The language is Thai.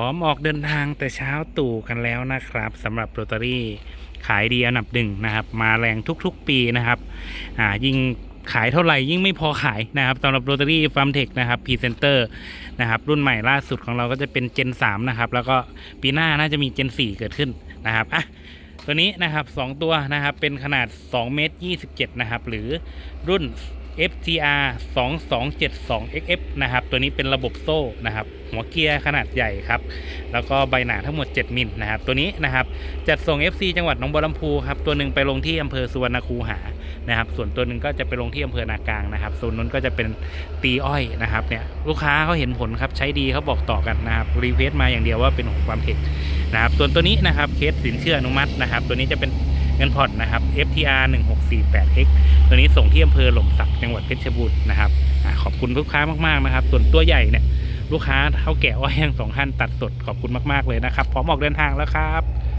พร้อมออกเดินทางแต่เช้าตู่กันแล้วนะครับสำหรับโรตารี่ขายดีอันดับหนึ่งนะครับ มาแรงทุกๆปีนะครับอ่ายิ่งขายเท่าไหร่ยิ่งไม่พอขายนะครับสำหรับโรตารี่ฟาร์มเทคนะครับพรีเซนเตอร์นะครับรุ่นใหม่ล่าสุดของเราก็จะเป็นเจน3นะครับแล้วก็ปีหน้าน่าจะมีเจน4 เกิดขึ้นนะครับอะ ตัวนี้นะครับ 2 ตัวนะครับ เป็นขนาด2เมตร27 นะครับ หรือรุ่น FTR 2272 XF นะครับ ตัวนี้เป็นระบบโซ่นะครับ หัวเกียร์ขนาดใหญ่ครับ แล้วก็ใบหนาทั้งหมด 7 มิลนะครับ ตัวนี้นะครับ จัดส่ง FC จังหวัดหนองบัวลำพูครับ ตัวหนึ่งไปลงที่อำเภอสุวรรณคูหา นะครับ ส่วนตัวหนึ่งก็จะไปลงที่อำเภอนากลางนะครับส่วนนู้นก็จะเป็นตีอ้อยนะครับ เนี่ย ลูกค้าเขาเห็นผลครับ ใช้ดีเขาบอกต่อกันนะครับ รีเควสมาอย่างเดียวว่าเป็นของความเทค นะครับ ส่วนตัวนี้นะครับเคสสินเชื่ออนุมัตินะครับ ตัวนี้จะเป็นเงินผ่อนนะครับ FTR 1648X ตัวนี้ส่งที่อำเภอหล่มสักจังหวัดเพชรบูรณ์นะครับอขอบคุณลูกค้ามากๆนะครับ ส่วนตัวใหญ่เนี่ยลูกค้าเท่าแก่อ้อยแห้งสองท่านตัดสดขอบคุณมากๆเลยนะครับพร้อมออกเดินทางแล้วครับ